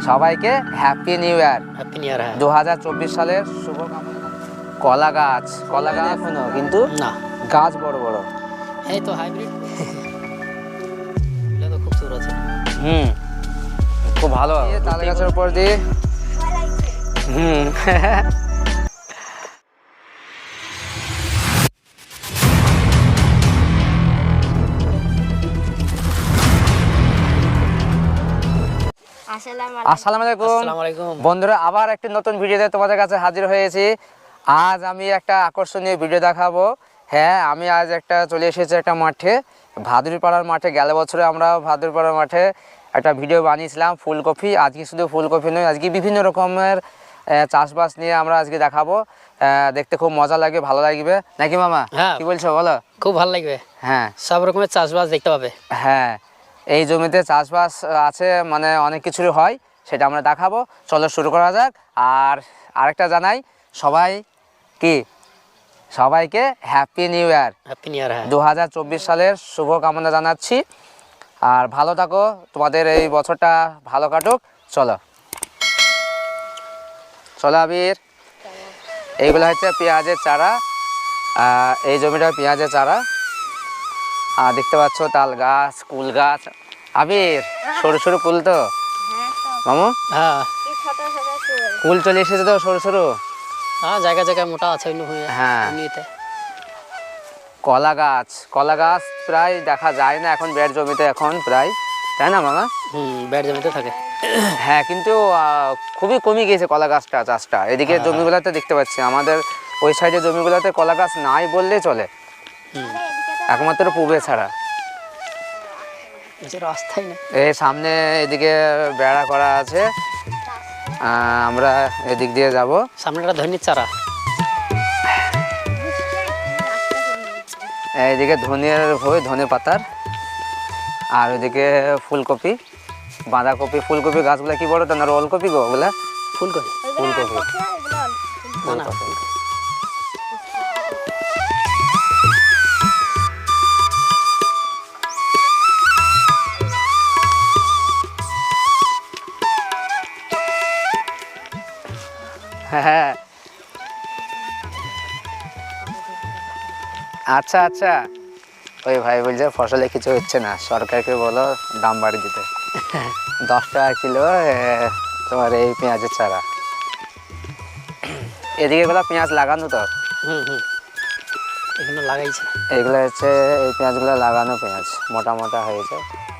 সবাইকে happy new year happy new year হ্যাঁ। দু হাজার চব্বিশ সালের শুভকামনা। কলা গাছ কলা গাছ এখনও কিন্তু না। গাছ বড় বড়। এই তো হাইব্রিড তো খুব সুন্দর আছে। হুম খুব ভালো। তাল গাছের উপর দিয়ে। হুম। আসসালামু আসসালামু আলাইকুম। বন্ধুরা আবার একটি নতুন ভিডিওতে তোমাদের কাছে হাজির হয়েছি। আজ আমি একটা আকর্ষণীয় ভিডিও দেখাবো। হ্যাঁ আমি আজ একটা চলে এসেছি একটা মাঠে ভাদুরপাড়ার মাঠে। গেল বছরে আমরা ভাদুরপাড়ার মাঠে একটা ভিডিও বানিয়েছিলাম ফুলকপি। আজকে শুধু ফুলকপি নয় আজকে বিভিন্ন রকমের চাষবাস নিয়ে আমরা আজকে দেখাবো। আহ, দেখতে খুব মজা লাগবে ভালো লাগবে। নাকি মামা? হ্যাঁ। কি বলছো বলো? খুব ভালো লাগবে। হ্যাঁ। সব রকমের চাষবাস দেখতে পাবে। হ্যাঁ। এই জমিতে চাষবাস আছে মানে অনেক কিছুই হয় সেটা আমরা দেখাবো। চলো শুরু করা যাক। আর আরেকটা জানাই সবাই কি? সবাইকে happy new year happy new year দু হাজার চব্বিশ সালের শুভকামনা জানাচ্ছি। আর ভালো থাকো তোমাদের এই বছরটা ভালো কাটুক। চলো। চলো আবির। এইগুলো হচ্ছে পেঁয়াজের চারা। এই জমিটা পেঁয়াজের চারা। আর দেখতে পাচ্ছ তাল গাছ কুল গাছ। আবির সরু সরু কুল তো? হ্যাঁ তো। হ্যাঁ। মামু হ্যাঁ কুল চলে এসেছে তো সরু সরু? হ্যাঁ জায়গা জায়গায় মোটা আছে হ্যাঁ। কলা গাছ কলা গাছ প্রায় দেখা যায় না এখন বেড জমিতে এখন প্রায়। তাই না মামা? হুম ব্যাট জমিতে থাকে। হ্যাঁ কিন্তু খুবই কমে গিয়েছে কলা গাছটা চাষটা। এদিকে জমিগুলোতে দেখতে পাচ্ছি আমাদের ওই সাইডে জমিগুলোতে কলা গাছ নাই বললেই চলে। হুম। একমাত্র পূবে ছাড়া। নিচে রাস্তাই না। এই সামনে এদিকে বেড়া করা আছে। আহ, আমরা এদিক দিয়ে যাব। সামনে একটা ধনির চারা এইদিকে ধনিয়ার হয়ে ধনে পাতার। আর ওইদিকে ফুলকপি বাঁধাকপি ফুলকপি গাছগুলো কি বড় তো না ওলকপি গো ওগুলা? ফুলকপি। ফুলকপি। না। আচ্ছা আচ্ছা। ওই ভাই বলছে ফসলে কিছু হচ্ছে না। সরকারকে বলো দাম বাড়িয়ে দিতে। দশ টাকা কিলো তোমার এই পেঁয়াজের চারা। এদিকে গুলো পেঁয়াজ লাগানো তো। হুম হুম। এখানে লাগাইছে। এগুলো হচ্ছে এই পেঁয়াজগুলো লাগানো পেঁয়াজ মোটা মোটা হয়েছে।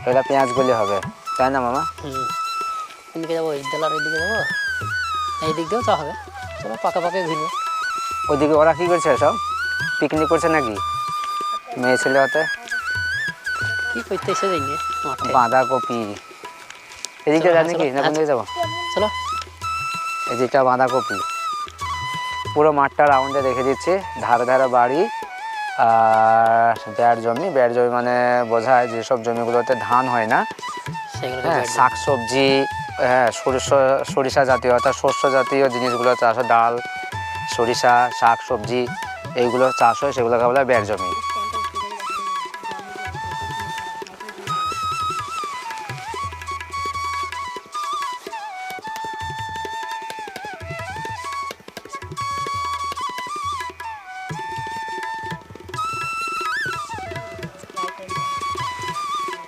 এগুলো পেঁয়াজগুলি হবে। তাই না মামা? হুম এদিকে যাব? ঈদদালার এদিকে যাব? এই দিক দিয়েও চা হবে। চলো পাকা পাকে ঘুরবো। ওদিকে ওরা কি করছে সব পিকনিক করছে নাকি? মেয়ে ছেলে হতে? কি করতে এসে যাইনি মাঠে। বাঁধাকপি। এদিকে চলো, জানি কি? না কোন দিকে যাব? চলো। এদিকটা বাঁধাকপি। পুরো মাঠটা রাউন্ডে রেখে দিচ্ছি। ধারে ধারে বাড়ি। আর বেড় জমি। বেড় জমি মানে বোঝায় যেসব জমিগুলোতে ধান হয় না। হ্যাঁ শাক সবজি হ্যাঁ সরিষা সরিষা জাতীয় অর্থাৎ শস্য জাতীয় জিনিসগুলো চাষ ডাল সরিষা শাক সবজি এইগুলো চাষ হয়, সেগুলোকে বলে বেড় জমি।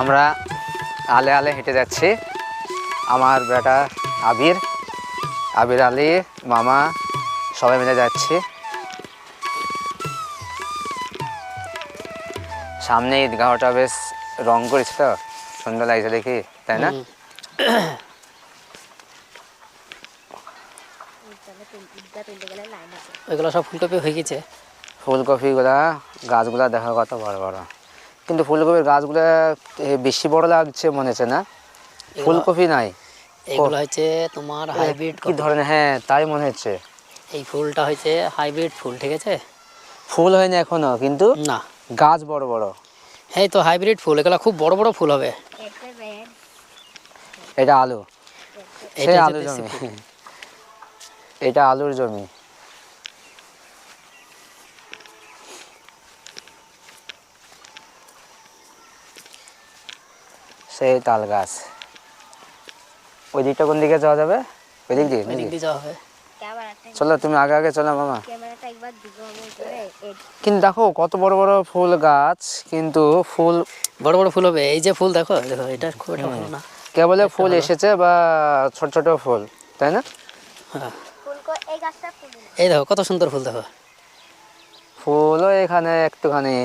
আমরা আলে আলে হেঁটে যাচ্ছি। আমার বেটা আবির আবির আলী, মামা, সবাই মিলে যাচ্ছি। সামনে ঈদগাহটা বেশ রং করেছে তো সুন্দর লাগছে দেখি তাই না? ওইগুলো সব ফুলকপি হয়ে গেছে। ফুলকপিগুলা গাছগুলা দেখা কত বড় বড়। কিন্তু ফুলকপির গাছগুলা এ, বেশি বড় লাগছে মনে হচ্ছে না? ফুলকপি নাই। এগুলো হচ্ছে তোমার হাইব্রিড কি ধরনের? হ্যাঁ তাই মনে হচ্ছে। এই ফুলটা হচ্ছে হাইব্রিড ফুল ঠিক আছে? ফুল হয়নি এখনও কিন্তু না। গাছ বড় বড়। এই তো হাইব্রিড ফুল এগুলো খুব বড় বড় ফুল হবে। এটা আলু। এটা আলুর জমি। এটা আলুর জমি। সেই তাল গাছ। ওই দিকটা কোন দিকে যাওয়া যাবে? ওই দিক দিয়ে চলো তুমি আগে আগে চলো মামা। কিন্তু দেখো কত বড় বড় ফুল গাছ কিন্তু ফুল বড় বড় ফুল হবে। এই যে ফুল দেখো দেখো এটা খুব একটা ভালো না। কেবল ফুল এসেছে বা ছোট ছোট ফুল তাই না? হ্যাঁ। এই এই দেখো কত সুন্দর ফুল দেখো। ফুলও এখানে একটুখানি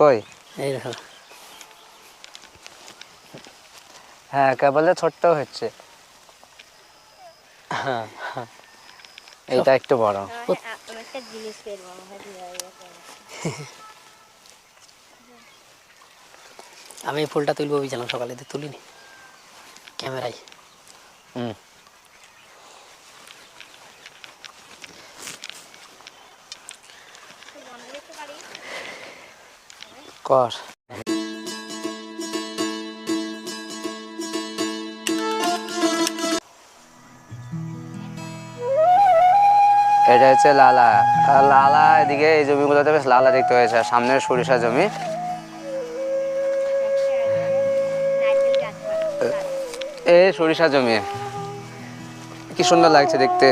কই? এই দেখো। হ্যাঁ কেবলে ছোট্ট হচ্ছে। হ্যাঁ, হ্যাঁ। এইটা একটু বড়। আমি এই ফুলটা তুলবো ভেবেছিলাম সকালে তো তুলিনি। ক্যামেরায়। হুম। কর। এটা হচ্ছে লালা। আর লালা এদিকে এই জমিগুলোতে বেশ লালা দেখতে হয়েছে আর সামনে সরিষা জমি। এই সরিষা জমি। কি সুন্দর লাগছে দেখতে।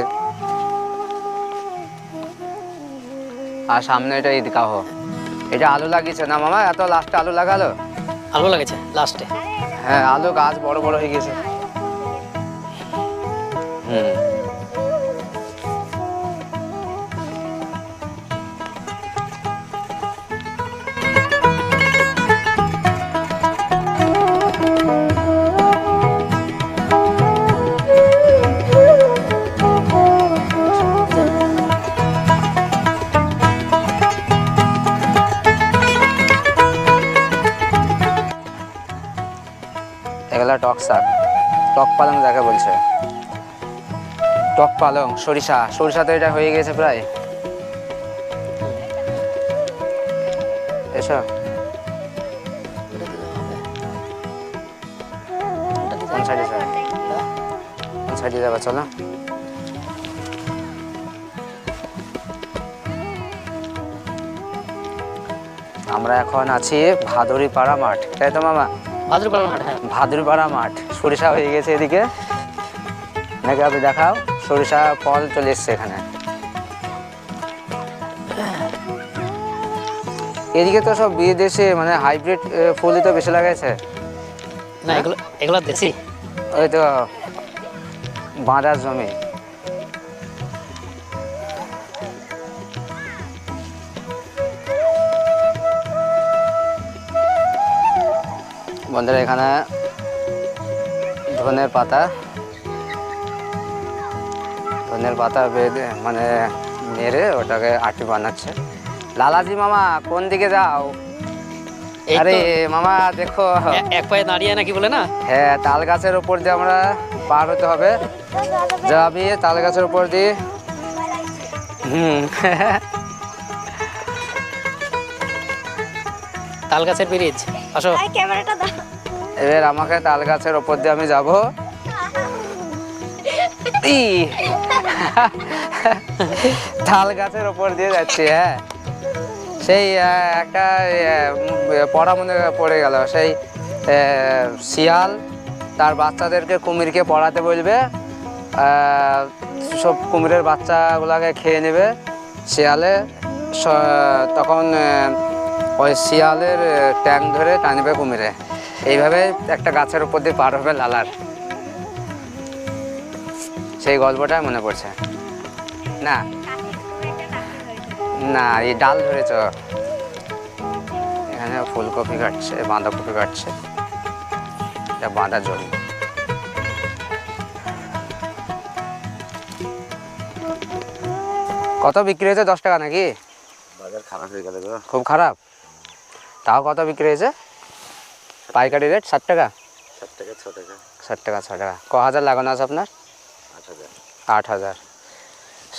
আর সামনে এটা ঈদগাহ। এটা আলু লাগিয়েছে না মামা? এত লাস্টে আলু লাগালো? আলু লাগেছে লাস্টে। হ্যাঁ আলু গাছ বড় বড় হয়ে গেছে হুম। টক শাক টক পালং যাকে বলছে। টক পালং, সরিষা। সরিষা তো এটা হয়ে গেছে প্রায়। এসো। কোন সাইডে চলো। আমরা এখন আছি ভাদুরিপাড়া মাঠ। তাই তো, মামা? ভাদ্রপাড়া মাঠ হ্যাঁ। ভাদুরপাড়া মাঠ সরিষা হয়ে গেছে এদিকে। নাকি আপনি দেখাও সরিষা ফল চলে এসছে এখানে। এদিকে তো সব বিদেশে মানে হাইব্রিড ফুলই তো বেশি লাগাইছে। না এগুলো এগুলো দেশি। ওই তো বাঁধার জমি। বন্ধুরা এখানে ধনের পাতা। ধনের পাতা বেঁধে মানে মেরে ওটাকে আটি বানাচ্ছে। লালাজি মামা কোন দিকে যাও? আরে মামা দেখো। এক পায়ে দাঁড়িয়ে নাকি বলে না? হ্যাঁ তাল গাছের উপর দিয়ে আমরা পার হতে হবে। যাবি তাল গাছের উপর দিয়ে? হুম। তাল গাছের ব্রিজ। আসো। ক্যামেরাটা দাও। এবার আমাকে তাল গাছের উপর দিয়ে আমি যাব। ই! তাল গাছের উপর দিয়ে যাচ্ছি হ্যাঁ। সেই একটা পড়া মনে পড়ে গেল। সেই শিয়াল তার বাচ্চাদেরকে কুমিরকে পড়াতে বলবে। সব কুমিরের বাচ্চাগুলোকে খেয়ে নেবে। শিয়ালে তখন ওই শিয়ালের ট্যাং ধরে টানবে কুমিরে। এইভাবে একটা গাছের উপর দিয়ে পার হবে লালার। সেই গল্পটা মনে পড়ছে। না। না এই ডাল ধরেছ। এখানে ফুলকপি কাটছে বাঁধাকপি কাটছে। এটা বাঁধা জমি। কত বিক্রি হয়েছে? দশ টাকা নাকি? বাজার খারাপ হয়ে গেল খুব খারাপ? তাও কত বিক্রি হয়েছে? পাইকারি রেট ষাট টাকা? ষাট টাকা ছ টাকা। ষাট টাকা ছ টাকা। ক হাজার লাগানো আছে আপনার? আট হাজার। আট হাজার।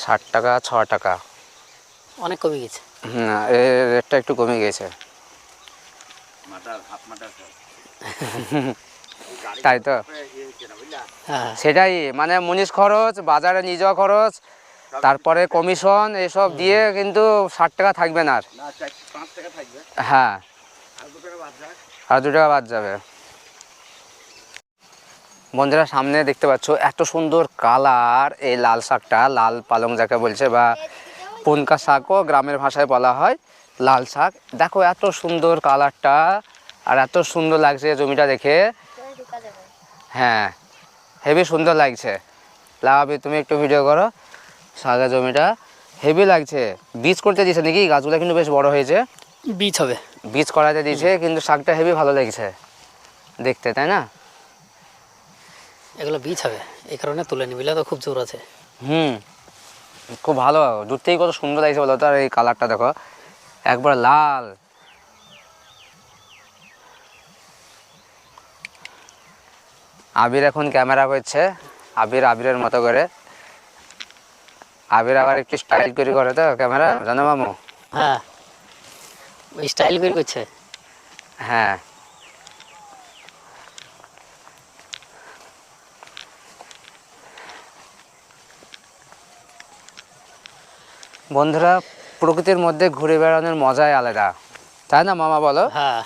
ষাট টাকা ছ টাকা। অনেক কমে গেছে। হ্যাঁ এর রেটটা একটু কমে গেছে। মাটার হাফ মাটার তাই তো? হ্যাঁ। সেটাই মানে মুনিশ খরচ বাজারে নিজ খরচ তারপরে কমিশন এসব দিয়ে কিন্তু ষাট টাকা থাকবে না আর। না চার পাঁচ টাকা থাকবে। হ্যাঁ। আর দু টাকা বাদ যাবে। বন্ধুরা, সামনে দেখতে পাচ্ছ, এত সুন্দর কালার এই লাল শাকটা, লাল পালং যাকে বলছে বা পুনকা শাকও গ্রামের ভাষায় বলা হয় লাল শাক। দেখো, এত সুন্দর কালারটা আর এত সুন্দর লাগছে জমিটা দেখে। হ্যাঁ হেভি সুন্দর লাগছে। লাগাবি তুমি একটু ভিডিও করো। শাকের জমিটা হেভি লাগছে। বীজ করতে দিয়েছে নাকি? গাছগুলো কিন্তু বেশ বড় হয়েছে। বীজ হবে। বীজ করাতে দিয়েছে কিন্তু শাকটা হেভি ভালো লাগছে দেখতে তাই না? এগুলো বীজ হবে এই কারণে তুলে নিবিলে তো খুব জোর আছে। হুম খুব ভালো দূর থেকে কত সুন্দর লাগছে বলো তো আর এই কালারটা দেখো একবার লাল। আবির এখন ক্যামেরা করছে আবির আবিরের মতো করে। আবির আবার একটু স্টাইল করে করে তো ক্যামেরা জানো মামু? হ্যাঁ। ওই স্টাইল করে করছে? হ্যাঁ। বন্ধুরা প্রকৃতির মধ্যে ঘুরে বেড়ানোর মজাই আলাদা। তাই না মামা বলো? হ্যাঁ।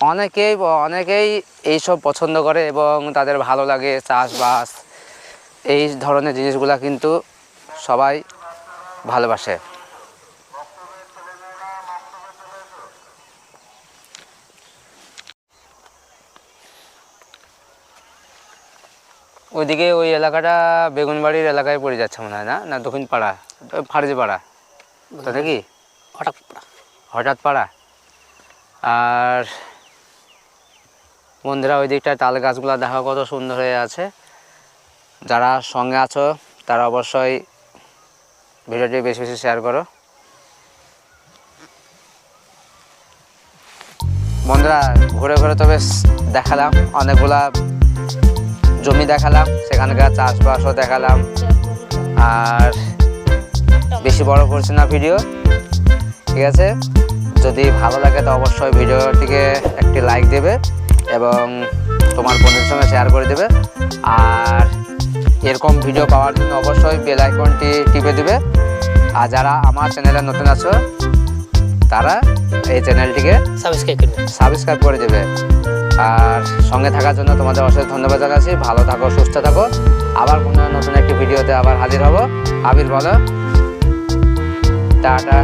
অনেকেই অনেকেই এইসব পছন্দ করে এবং তাদের ভালো লাগে চাষবাস। এই ধরনের জিনিসগুলা কিন্তু সবাই ভালোবাসে। ওইদিকে ওই এলাকাটা বেগুনবাড়ির এলাকায় পড়ে যাচ্ছে মনে হয় না? না দক্ষিণ পাড়া ফার্জি পাড়া তো নাকি? হঠাৎ হঠাৎ পাড়া। আর বন্ধুরা ওই দিকটায় তাল গাছগুলো দেখা কত সুন্দর হয়ে আছে। যারা সঙ্গে আছো তারা অবশ্যই ভিডিওটি বেশি বেশি শেয়ার করো। বন্ধুরা ঘুরে ঘুরে তো বেশ দেখালাম অনেকগুলা জমি দেখালাম সেখানকার চাষবাসও দেখালাম। আর বেশি বড় করছি না ভিডিও ঠিক আছে? যদি ভালো লাগে তো অবশ্যই ভিডিওটিকে একটি লাইক দেবে এবং তোমার বন্ধুদের সঙ্গে শেয়ার করে দেবে। আর এরকম ভিডিও পাওয়ার জন্য অবশ্যই বেল আইকনটি টিপে দেবে। আর যারা আমার চ্যানেলে নতুন আছো তারা এই চ্যানেলটিকে সাবস্ক্রাইব করবে সাবস্ক্রাইব করে দেবে। আর সঙ্গে থাকার জন্য তোমাদের অশেষ ধন্যবাদ জানাচ্ছি। ভালো থাকো, সুস্থ থাকো। আবার কোনো নতুন একটি ভিডিওতে আবার হাজির হব। আবির বলো। টাটা।